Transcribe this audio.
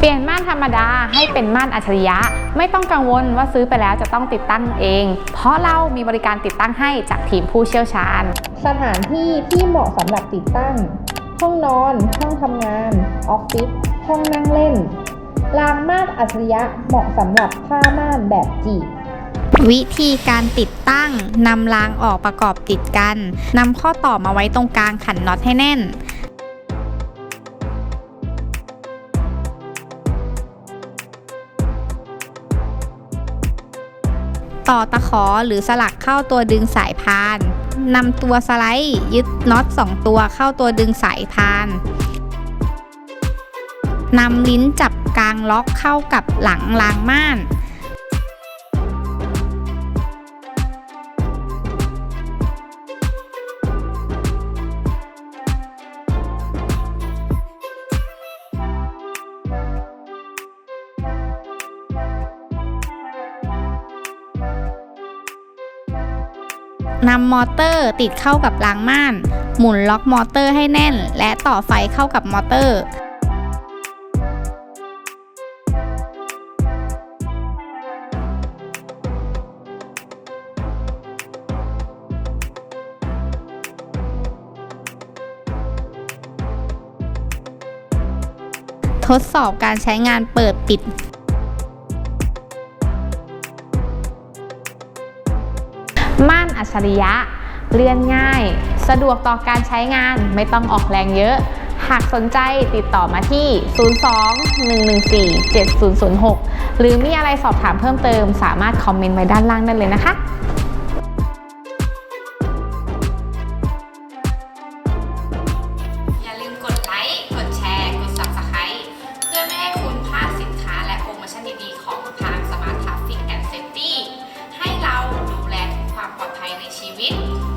เปลี่ยนม่านธรรมดาให้เป็นม่านอัจฉริยะ ไม่ต้องกังวลว่าซื้อไปแล้วจะต้องติดตั้งเอง เพราะเรามีบริการติดตั้งให้จากทีมผู้เชี่ยวชาญ สถานที่ที่เหมาะสำหรับติดตั้ง ห้องนอน ห้องทำงาน ออฟฟิศห้องนั่งเล่นรางม่านอัจฉริยะเหมาะสำหรับผ้าม่านแบบจีบวิธีการติดตั้งนำรางออกประกอบติดกันนำข้อต่อมาไว้ตรงกลางขันน็อตให้แน่น ต่อตะขอหรือสลักเข้าตัวดึงสายพานนำตัวสไลด์ยึดน็อต2ตัวเข้าตัวดึงสายพานนำลิ้นจับกลางล็อกเข้ากับหลังรางม่าน นำมอเตอร์ติดเข้ากับรางม่าน หมุนล็อกมอเตอร์ให้แน่น และต่อไฟเข้ากับมอเตอร์ ทดสอบการใช้งานเปิดปิด ม่านอัจฉริยะ เลื่อนง่าย สะดวกต่อการใช้งานไม่ต้องออกแรงเยอะ หากสนใจติดต่อมาที่ 02 114 7006 หรือมีอะไรสอบถามเพิ่มเติม สามารถคอมเมนต์ไว้ด้านล่างได้เลยนะคะ